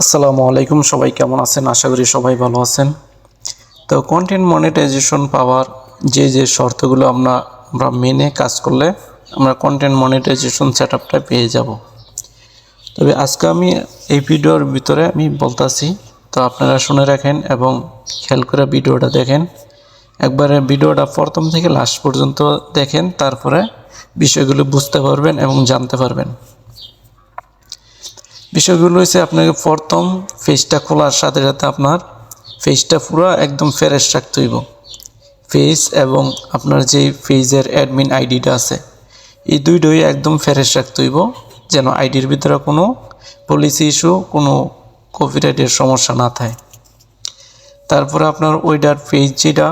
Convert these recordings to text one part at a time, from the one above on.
আসসালামু আলাইকুম, সবাই কেমন আছেন? আশা করি সবাই ভালো আছেন। তো কন্টেন্ট মনিটাইজেশন পাওয়ার যে যে শর্তগুলো আমরা আমরা মেনে কাজ করলে আমরা কন্টেন্ট মনিটাইজেশন সেট আপটা পেয়ে যাব। তবে আজকে আমি এই ভিডিওর ভিতরে আমি বলতাছি, তো আপনারা শুনে রাখেন এবং খেয়াল করে ভিডিওটা দেখেন। একবারে ভিডিওটা প্রথম থেকে লাস্ট পর্যন্ত দেখেন, তারপরে বিষয়গুলো বুঝতে পারবেন এবং জানতে পারবেন। বিষয়গুলো হচ্ছে আপনাকে প্রথম ফেসটা খোলার সাথে সাথে আপনার ফেসটা পুরো একদম ফ্রেশ রাখতে হইব। ফেস এবং আপনার যে ফেজের অ্যাডমিন আইডিটা আছে, এই দুইটাই একদম ফ্রেশ রাখতে হইব, যেন আইডির ভিতরে কোনো পলিসি ইস্যু কোনো কপিরাইটের সমস্যা না থাকে। তারপরে আপনার ওইটার পেজ যেটা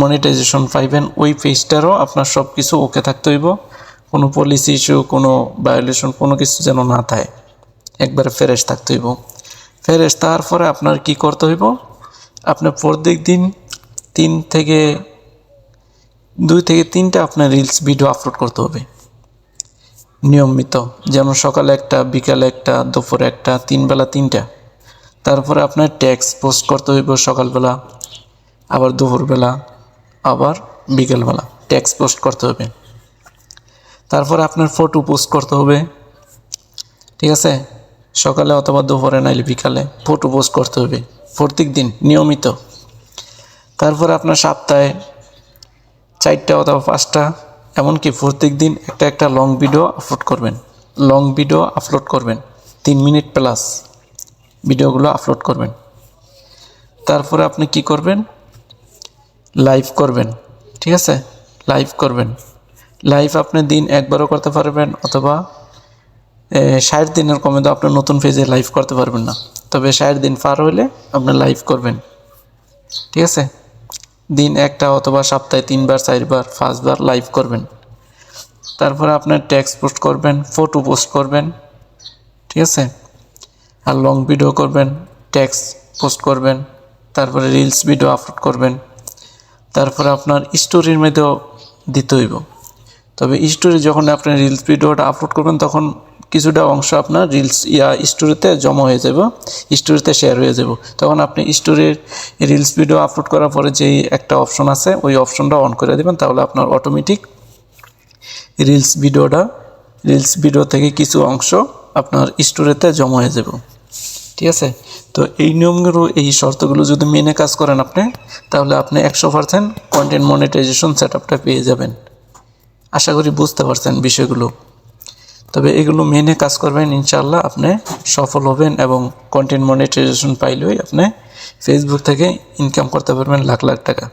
মনিটাইজেশন পাইবেন, ওই পেজটারও আপনার সব কিছু ওকে থাকতে হইব। কোনো পলিসি ইস্যু কোনো ভায়োলেশন কোনো কিছু যেন না থাকে। একবারে ফ্রেশ থাকতে হইব। ফ্রেশ তারপরে আপনার কি করতে হইব? আপনার প্রত্যেক দিন তিন থেকে, দুই থেকে তিনটা আপনার রিলস ভিডিও আপলোড করতে হবে। নিয়মিত, যেমন সকালে একটা, বিকালে একটা, দুপুরে একটা, তিন বেলা তিনটা। তারপরে আপনার ট্যাক্স পোস্ট করতে হইব সকালবেলা, আবার দুপুরবেলা, আবার বিকেলবেলা ট্যাক্স পোস্ট করতে হবে। তারপরে আপনার ফটো পোস্ট করতে হবে। ঠিক আছে? সকালে অথবা দুপুরে নাইলে বিকালে ফটো পোস্ট করতে হবে। প্রত্যেক দিন, নিয়মিত। তারপরে আপনার সপ্তাহে চারটা অথবা পাঁচটা, এমনকি প্রত্যেক দিন একটা একটা লং ভিডিও আপলোড করবেন। লং ভিডিও আপলোড করবেন। তিন মিনিট প্লাস ভিডিওগুলো আপলোড করবেন। তারপরে আপনি কি করবেন? লাইভ করবেন। ঠিক আছে? লাইভ করবেন। লাইভ আপনি দিন একবারও করতে পারবেন অথবা ষাট দিনের কমে তো আপনার নতুন পেজে লাইভ করতে পারবেন না। তবে ষাট দিন পার হইলে আপনি লাইভ করবেন। ঠিক আছে? দিন একটা অথবা সপ্তাহে তিনবার, চারবার, পাঁচবার লাইভ করবেন। তারপরে আপনার ট্যাক্স পোস্ট করবেন ফটো পোস্ট করবেন। ঠিক আছে? আর লং ভিডিও করবেন ট্যাক্স পোস্ট করবেন, তারপরে রিলস ভিডিও আপলোড করবেন। তারপরে আপনার স্টোরির মধ্যেও দিতে হইব। তবে স্টোরি যখন আপনি রিলস ভিডিওটা আপলোড করবেন, তখন কিছুটা অংশ আপনার রিলস ইয়া স্টোরিতে জমা হয়ে যাব স্টোরিতে শেয়ার হয়ে যাব। তখন আপনি স্টোরির রিলস ভিডিও আপলোড করার পরে যেই একটা অপশন আছে, ওই অপশনটা অন করে দেবেন, তাহলে আপনার অটোমেটিক রিলস ভিডিওটা রিলস ভিডিও থেকে কিছু অংশ আপনার স্টোরিতে জমা হয়ে যাব। ঠিক আছে? তো এই নিয়মগুলো, এই শর্তগুলো যদি মেনে কাজ করেন আপনি, তাহলে আপনি একশো পার্সেন্ট কন্টেন্ট মনিটাইজেশন সেট আপটা পেয়ে যাবেন। আশা করি বুঝতে পারছেন বিষয়গুলো। তবে এগুলো মেনে কাজ করবেন ইনশাল্লাহ আপনি সফল হবেন এবং কন্টেন্ট মনিটাইজেশন পাইলেই আপনি ফেসবুক থেকে ইনকাম করতে পারবেন লাখ লাখ টাকা।